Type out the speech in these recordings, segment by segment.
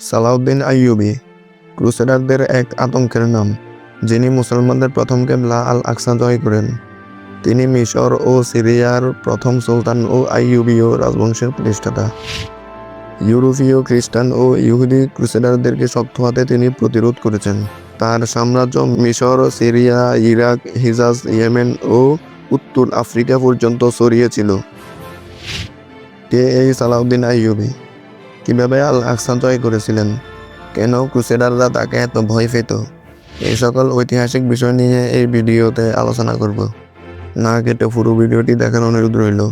সালাউদ্দিন আইয়ুবি, ক্রুসেডারদের এক আতঙ্কের নাম, যিনি মুসলমানদের প্রথম কেবলা আল আকসা জয় করেন। তিনি মিশর ও সিরিয়ার প্রথম সুলতান ও আইয়ুবীয় রাজবংশের প্রতিষ্ঠাতা। ইউরোপীয় খ্রিস্টান ও ইহুদি ক্রুসেডারদেরকে শক্ত হাতে তিনি প্রতিরোধ করেছেন। তার সাম্রাজ্য মিশর, সিরিয়া, ইরাক, হিজাজ, ইয়েমেন ও উত্তর আফ্রিকা পর্যন্ত ছড়িয়েছিল কে এই সালাউদ্দিন আইয়ুবী? কীভাবে আল আকসা করেছিলেন? কেন ক্রুসেডাররা তাকে এত ভয় পেত? এই সকল ঐতিহাসিক বিষয় নিয়ে এই ভিডিওতে আলোচনা করব। না কেটে পুরো ভিডিওটি দেখার অনুরোধ রইল।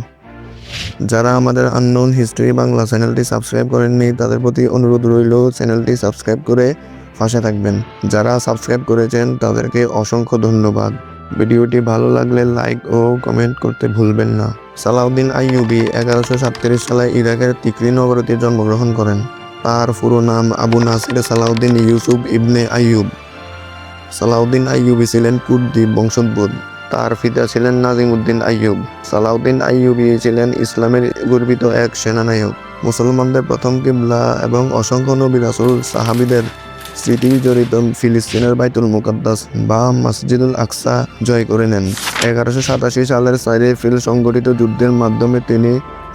যারা আমাদের আননোন হিস্ট্রি বাংলা চ্যানেলটি সাবস্ক্রাইব করেননি, তাদের প্রতি অনুরোধ রইল চ্যানেলটি সাবস্ক্রাইব করে পাশে থাকবেন। যারা সাবস্ক্রাইব করেছেন, তাদেরকে অসংখ্য ধন্যবাদ। ভিডিওটি ভালো লাগলে লাইক ও কমেন্ট করতে ভুলবেন না। সালাউদ্দিন আইয়ুবি এগারোশো সাতত্রিশ সালে ইরাকের তিকরি নগরীতে জন্মগ্রহণ করেন। তার পুরো নাম আবু নাসির সালাউদ্দিন ইউসুফ ইবনে আইয়ুব। সালাউদ্দিন আইয়ুবি ছিলেন কুর্দি বংশোদ্ভূত। তার পিতা ছিলেন নাজিমউদ্দিন আইয়ুব। সালাউদ্দিন আইয়ুবি ছিলেন ইসলামের গর্বিত এক সেনানায়ক। মুসলমানদের প্রথম কিবলা এবং অসংখ্য নবী রাসুল সাহাবিদের স্মৃতি জড়িত ফিলিস্তিনের বাইতুল মুকাদ্দাস বা মসজিদুল আকসা জয় করে নেন। এগারোশো সাতাশি সালের চার এপ্রিল সংগঠিত যুদ্ধের মাধ্যমে তিনি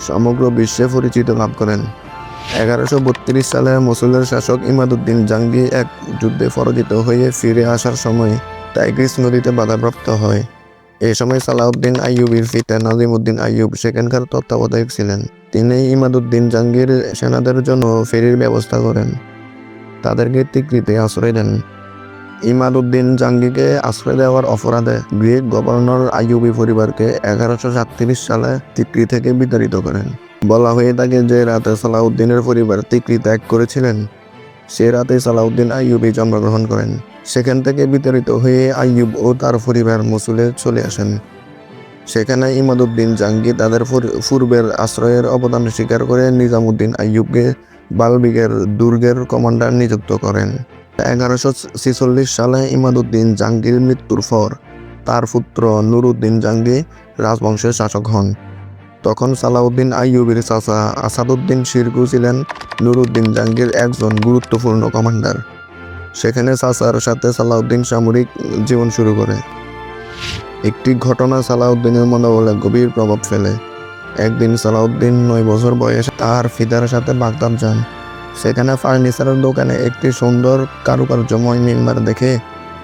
সমগ্র বিশ্বে পরিচিত লাভ করেন। এগারোশো বত্রিশ সালে মসুলের শাসক ইমাদুদ্দিন জাঙ্গি এক যুদ্ধে পরাজিত হয়ে ফিরে আসার সময় টাইগ্রিস নদীতে বাধাপ্রাপ্ত হয়। এই সময় সালাউদ্দিন আইয়ুবির পিতা নাজিমউদ্দিন আইয়ুব সেখানকার তত্ত্বাবধায়ক ছিলেন। তিনি ইমাদুদ্দিন জাঙ্গির সেনাদের জন্য ফেরির ব্যবস্থা করেন। তাদেরকে তিকরিতে আশ্রয় দেন। ইমাদুদ্দিন জাঙ্গিকে আশ্রয় দেওয়ার অপরাধে গ্রিক গভর্নর আইয়ুবি পরিবারকে এগারোশো সাতত্রিশ সালে তিকরি থেকে বিতাড়িত করেন। বলা হয়ে থাকে যে রাতে সালাউদ্দিনের পরিবার তিকরি ত্যাগ করেছিলেন। সে রাতে সালাউদ্দিন আইয়ুবি জন্মগ্রহণ করেন। সেখান থেকে বিতাড়িত হয়ে আইয়ুব ও তার পরিবার মসুলে চলে আসেন। সেখানে ইমাদুদ্দিন জাঙ্গি তাদের পূর্বের আশ্রয়ের অবদান স্বীকার করে নিজামুদ্দিন আইয়ুবকে বালবিগের দুর্গের কমান্ডার নিযুক্ত করেন। এগারোশো ছেচল্লিশ সালে ইমাদুদ্দিন জাঙ্গির মৃত্যুর পর তার পুত্র নুরুদ্দিন জাঙ্গি রাজবংশের শাসক হন। তখন সালাউদ্দিন আইয়ুবের চাচা আসাদুদ্দিন শিরকু ছিলেন নুরুদ্দিন জাঙ্গির একজন গুরুত্বপূর্ণ কমান্ডার। সেখানে চাচার সাথে সালাউদ্দিন সামরিক জীবন শুরু করে। একটি ঘটনা সালাউদ্দিনের মনোবলে গভীর প্রভাব ফেলে। একদিন সালাউদ্দিন নয় বছর বয়সে তার ফিদার সাথে বাগদাদ যান। সেখানে ফার্নিচারের দোকানে একটি সুন্দর কারুকার্যময় মেম্বার দেখে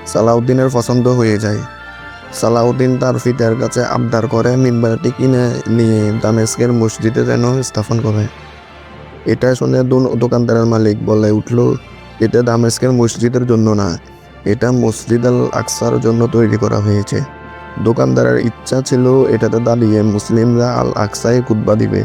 সালাউদ্দিনের পছন্দ হয়ে যায়। সালাউদ্দিন তার ফিতার কাছে আবদার করে মিম্বারটি কিনে নিয়ে দামেস্কের মসজিদে যেন স্থাপন করে। এটা শুনে দু- দোকানদারের মালিক বলে উঠল, এটা দামেস্কের মসজিদের জন্য না, এটা মসজিদ আল আকসার জন্য তৈরি করা হয়েছে। দোকানদারের ইচ্ছা ছিল এটাতে দাঁড়িয়ে মুসলিমরা আল আকসায় কুতবা দিবে।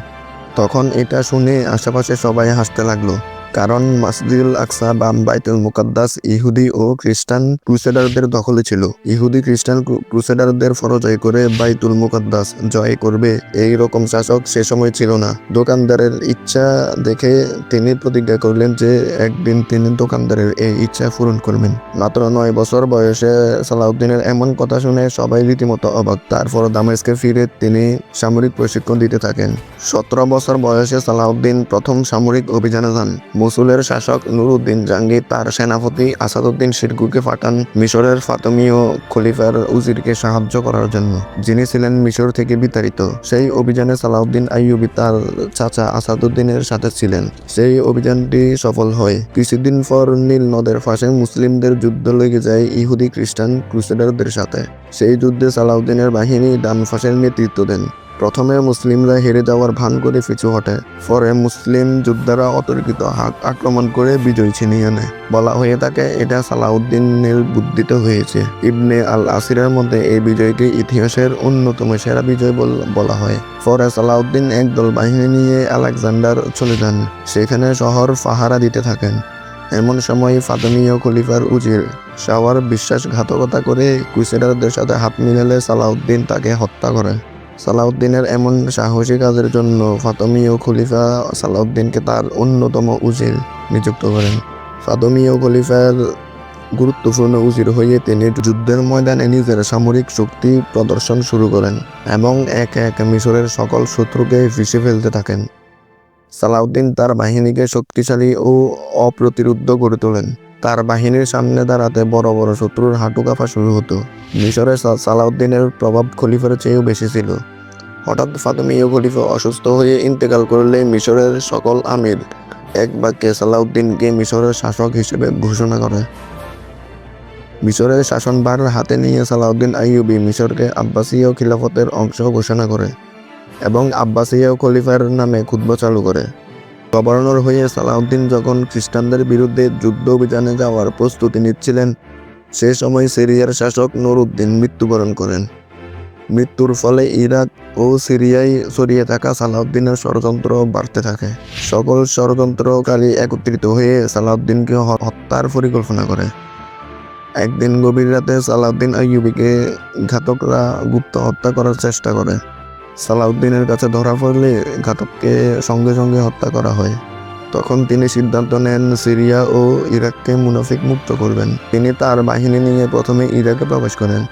তখন এটা শুনে আশেপাশে সবাই হাসতে লাগল। কারণ মসজিদুল আকসা বা বাইতুল মুকাদ্দাস, ইহুদি ও খ্রিস্টান ক্রুসেডারদের দখলে ছিল। ইহুদি খ্রিস্টান ক্রু- ক্রুসেডারদের পরাজয় করে বাইতুল মুকাদ্দাস জয় করবে এই রকম শাসক সে সময় ছিল না। দোকানদারের ইচ্ছা দেখে তিনি প্রতিজ্ঞা করলেন যে একদিন তিনি দোকানদারের এই ইচ্ছা পূরণ করবেন। মাত্র নয় বছর বয়সে সালাউদ্দিনের এমন কথা শুনে সবাই রীতিমতো অবাক। তারপর দামেস্কে ফিরে তিনি সামরিক প্রশিক্ষণ দিতে থাকেন। সতেরো বছর বয়সে সালাউদ্দিন প্রথম সামরিক অভিযানে যান। মসুলের শাসক নুরুদ্দিন জাঙ্গি তার সেনাপতি আসাদুদ্দিন শিরকুকে পাঠান মিশরের ফাতমীয় খলিফার উজিরকে সাহায্য করার জন্য, যিনি ছিলেন মিশর থেকে বিতাড়িত। সেই অভিযানে সালাউদ্দিন আইয়ুবি তার চাচা আসাদুদ্দিনের সাথে ছিলেন। সেই অভিযানটি সফল হয়। কিছুদিন পর নীল নদের পাশে মুসলিমদের যুদ্ধ লেগে যায় ইহুদি খ্রিস্টান ক্রুসেডারদের সাথে। সেই যুদ্ধে সালাউদ্দিনের বাহিনী ডানফাসের নেতৃত্ব দেন। প্রথমে মুসলিমরা হেরে যাওয়ার ভান করে পিছু হটে। পরে মুসলিম যোদ্ধারা অতর্কিত হাত আক্রমণ করে বিজয় ছিনিয়ে নেয়। বলা হয়ে থাকে, এটা সালাউদ্দিনের বুদ্ধিতে হয়েছে। ইবনে আল আসিরের মধ্যে এই বিজয়কে ইতিহাসের অন্যতম সেরা বিজয় বল- হয়। পরে সালাউদ্দিন একদল বাহিনী নিয়ে আলেকজান্ডার চলে যান। সেখানে শহর পাহারা দিতে থাকেন। এমন সময় ফাতমীয় খলিফার উজির শাওয়ার বিশ্বাসঘাতকতা করে ক্রুসেডারদের সাথে হাত মিলালে সালাউদ্দিন তাকে হত্যা করে সালাউদ্দিনের এমন সাহসী কাজের জন্য ফাতমীয় খলিফা সালাউদ্দিনকে তার অন্যতম উজির নিযুক্ত করেন। ফাতমীয় খলিফার গুরুত্বপূর্ণ উজির হয়ে তিনি যুদ্ধের ময়দানে নিজের সামরিক শক্তি প্রদর্শন শুরু করেন এবং এক এক মিশরের সকল শত্রুকে পিষে ফেলতে থাকেন। সালাউদ্দিন তার বাহিনীকে শক্তিশালী ও অপ্রতিরোধ্য করে তোলেন। তার বাহিনীর সামনে দাঁড়াতে বড় বড় শত্রুর হাঁটু কাঁপা শুরু হতো। মিশরে সালাউদ্দিনের প্রভাব খলিফার চেয়েও বেশি ছিল। হঠাৎ ফাতেমীয় খলিফা অসুস্থ হয়ে ইন্তেকাল করলে মিশরের সকল আমির এক বাক্যে সালাউদ্দিনকে মিশরের শাসক হিসেবে ঘোষণা করে। মিশরের শাসনভার হাতে নিয়ে সালাউদ্দিন আইয়ুবী মিশরকে আব্বাসীয় খিলাফতের অংশ ঘোষণা করে এবং আব্বাসীয় খলিফার নামে খুদ্া চালু করে। গভর্নর হয়ে সালাউদ্দিন যখন খ্রিস্টানদের বিরুদ্ধে যুদ্ধ অভিযানে যাওয়ার প্রস্তুতি নিচ্ছিলেন, সে সময় সিরিয়ার শাসক নুরউদ্দিন মৃত্যুবরণ করেন। মৃত্যুর ফলে ইরাক ও সিরিয়ায় ছড়িয়ে থাকা সালাউদ্দিনের ষড়যন্ত্র বাড়তে থাকে। সকল ষড়যন্ত্রকারী একত্রিত হয়ে সালাউদ্দিনকে হত্যার পরিকল্পনা করে। একদিন গভীর রাতে সালাউদ্দিন আইয়ুবিকে ঘাতকরা গুপ্ত হত্যা করার চেষ্টা করে। সালাউদ্দিনের কাছে ধরা পড়লে ঘাতককে সঙ্গে সঙ্গে হত্যা করা হয়। তখন তিনি সিদ্ধান্ত নেন, সিরিয়া ও ইরাককে মুনাফিক মুক্ত করবেন। তিনি তার বাহিনী নিয়ে প্রথমে ইরাকে প্রবেশ করেন।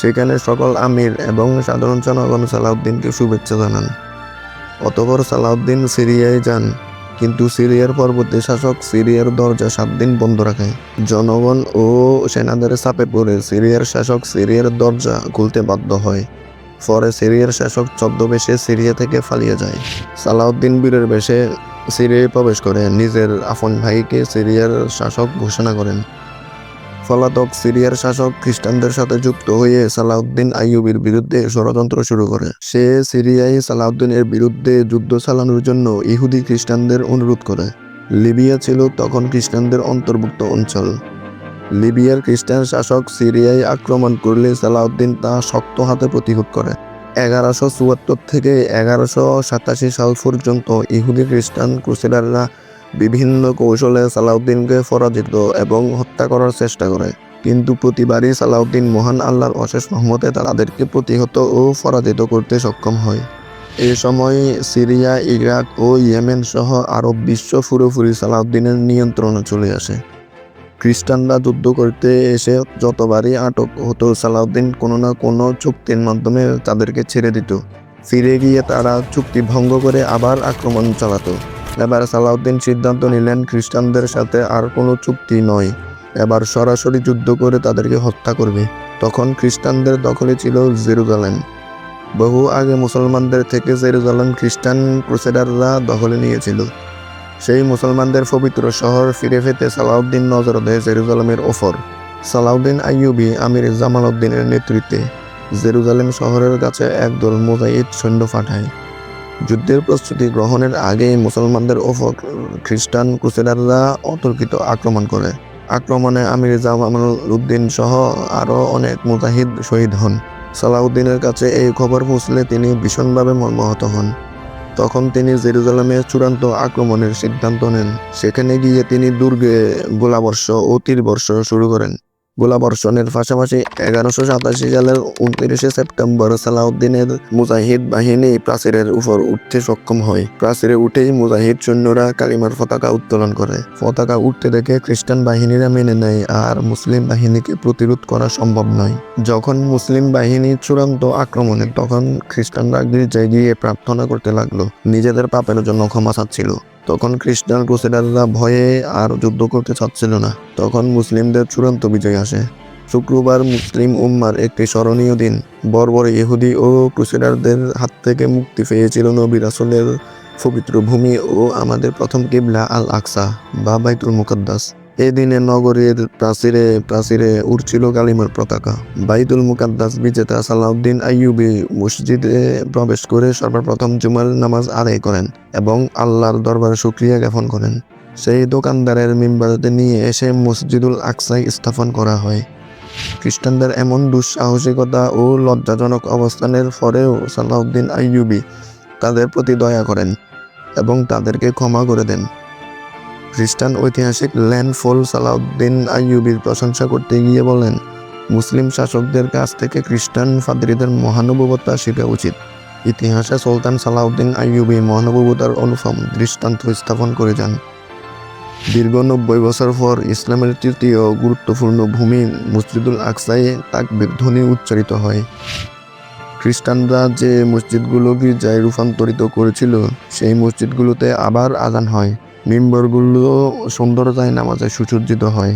সেখানে সকল আমির এবং সাধারণ জনগণ সালাউদ্দিনকে শুভেচ্ছা জানান। অতপর সালাউদ্দিন সিরিয়ায় যান, কিন্তু সিরিয়ার পরবর্তী শাসক সিরিয়ার দরজা সাত দিন বন্ধ রাখে। জনগণ ও সেনাদের চাপে পড়ে সিরিয়ার শাসক সিরিয়ার দরজা খুলতে বাধ্য হয়, পরে সিরিয়ার শাসক ছদ্মবেশে সিরিয়া থেকে পালিয়ে যায়। সালাউদ্দিন বীরের বেশে সিরিয়ায় প্রবেশ করে, নিজের আপন ভাইকে সিরিয়ার শাসক ঘোষণা করেন। ফলাতক সিরিয়ার শাসক খ্রিস্টানদের সাথে যুক্ত হয়ে সালাউদ্দিন আইয়ুবের বিরুদ্ধে ষড়যন্ত্র শুরু করে। সে সিরিয়ায় সালাউদ্দিনের বিরুদ্ধে যুদ্ধ চালানোর জন্য ইহুদি খ্রিস্টানদের অনুরোধ করে। লিবিয়া ছিল তখন খ্রিস্টানদের অন্তর্ভুক্ত অঞ্চল। লিবিয়ার খ্রিস্টান শাসক সিরিয়ায় আক্রমণ করলে সালাউদ্দিন তা শক্ত হাতে প্রতিহত করে। এগারোশো চুয়াত্তর থেকে এগারোশো সাতাশি সাল পর্যন্ত ইহুদি খ্রিস্টান ক্রুসেডাররা বিভিন্ন কৌশলে সালাউদ্দিনকে পরাজিত এবং হত্যা করার চেষ্টা করে। কিন্তু প্রতিবারই সালাউদ্দিন মহান আল্লাহর অশেষ রহমতে তাদেরকে প্রতিহত ও পরাজিত করতে সক্ষম হয়। এই সময় সিরিয়া, ইরাক ও ইয়েমেন সহ আরব বিশ্ব পুরোপুরি সালাউদ্দিনের নিয়ন্ত্রণে চলে আসে। খ্রিস্টানরা যুদ্ধ করতে এসে যতবারই আটক হতো, সালাউদ্দিন কোনো না কোনো চুক্তির মাধ্যমে তাদেরকে ছেড়ে দিত। ফিরে গিয়ে তারা চুক্তি ভঙ্গ করে আবার আক্রমণ চালাতো। এবার সালাউদ্দিন সিদ্ধান্ত নিলেন খ্রিস্টানদের সাথে আর কোনো চুক্তি নয়। এবার সরাসরি যুদ্ধ করে তাদেরকে হত্যা করবে। তখন খ্রিস্টানদের দখলে ছিল জেরুজালেম। বহু আগে মুসলমানদের থেকে জেরুজালেম খ্রিস্টান ক্রুসেডাররা দখলে নিয়েছিল। সেই মুসলমানদের পবিত্র শহর ফিরে পেতে সালাউদ্দিন নজর দেয় জেরুজালেমের ওফর সালাউদ্দিন আইয়ুবি আমির জামালউদ্দিনের নেতৃত্বে জেরুজালেম শহরের কাছে একদল মুজাহিদ সৈন্য পাঠায়। যুদ্ধের প্রস্তুতি গ্রহণের আগেই মুসলমানদের ওপর খ্রিস্টান ক্রুসেডাররা অতর্কিত আক্রমণ করে। আক্রমণে আমির জামাল উদ্দিন সহ আরও অনেক মুজাহিদ শহীদ হন। সালাউদ্দিনের কাছে এই খবর পৌঁছলে তিনি ভীষণভাবে মর্মাহত হন। তখন তিনি জেরুজালেমে চূড়ান্ত আক্রমণের সিদ্ধান্ত নেন। সেখানে গিয়ে তিনি দুর্গে গোলাবর্ষ ও তীরবর্ষ শুরু করেন। গোলাবর্ষণের পাশাপাশি এগারোশো সাতাশি সালের উনত্রিশে সেপ্টেম্বর সালাউদ্দিনের মুজাহিদ বাহিনী প্রাচীরের উপর উঠতে সক্ষম হয়। প্রাচীরে উঠেই মুজাহিদ সৈন্যরা কালিমার পতাকা উত্তোলন করে। পতাকা উঠতে দেখে খ্রিস্টান বাহিনীরা মেনে নেয় আর মুসলিম বাহিনীকে প্রতিরোধ করা সম্ভব নয়। যখন মুসলিম বাহিনী চূড়ান্ত আক্রমণে তখন খ্রিস্টানরা গির্জায় গিয়ে প্রার্থনা করতে লাগল। নিজেদের পাপের জন্য ক্ষমা চাচ্ছিল। তখন খ্রিস্টান ক্রুসেডাররা ভয়ে আর যুদ্ধ করতে চাচ্ছিল না। তখন মুসলিমদের চূড়ান্ত বিজয় আসে। শুক্রবার মুসলিম উম্মার একটি স্মরণীয় দিন। বর্বর ইহুদি ও ক্রুসেডারদের হাত থেকে মুক্তি পেয়েছিল নবী রাসুলের পবিত্র ভূমি ও আমাদের প্রথম কিবলা আল আকসা বা বাইতুল মুকদ্দাস। এই দিনে নগরীর প্রাচীরে প্রাচীরে উঠছিল কালিমার পতাকা। বাইতুল মুকাদ্দাস বিজেতা সালাউদ্দিন আইয়ুবি মসজিদে প্রবেশ করে সর্বপ্রথম জুমার নামাজ আদায় করেন এবং আল্লাহর দরবারে শুক্রিয়া জ্ঞাপন করেন। সেই দোকানদারের মিম্বারতে নিয়ে এসে মসজিদুল আকসাই স্থাপন করা হয়। খ্রিস্টানদের এমন দুঃসাহসিকতা ও লজ্জাজনক অবস্থানের পরেও সালাউদ্দিন আইয়ুবি তাদের প্রতি দয়া করেন এবং তাদেরকে ক্ষমা করে দেন। খ্রিস্টান ঐতিহাসিক ল্যান্ডফোল সালাউদ্দিন আইয়ুবির প্রশংসা করতে গিয়ে বলেন, মুসলিম শাসকদের কাছ থেকে খ্রিস্টান ফাদরিদের মহানুভবতা শেখা উচিত। ইতিহাসে সুলতান সালাউদ্দিন আইয়ুবি মহানুভবতার অনুপম দৃষ্টান্ত স্থাপন করে যান। দীর্ঘ নব্বই বছর পর ইসলামের তৃতীয় গুরুত্বপূর্ণ ভূমি মসজিদুল আকসায় তাকবীর ধ্বনি উচ্চারিত হয়। খ্রিস্টানরা যে মসজিদগুলো গির্জায় রূপান্তরিত করেছিল, সেই মসজিদগুলোতে আবার আজান হয়। মিম্বরগুলো সুন্দরতায় নামাজে সুসজ্জিত হয়।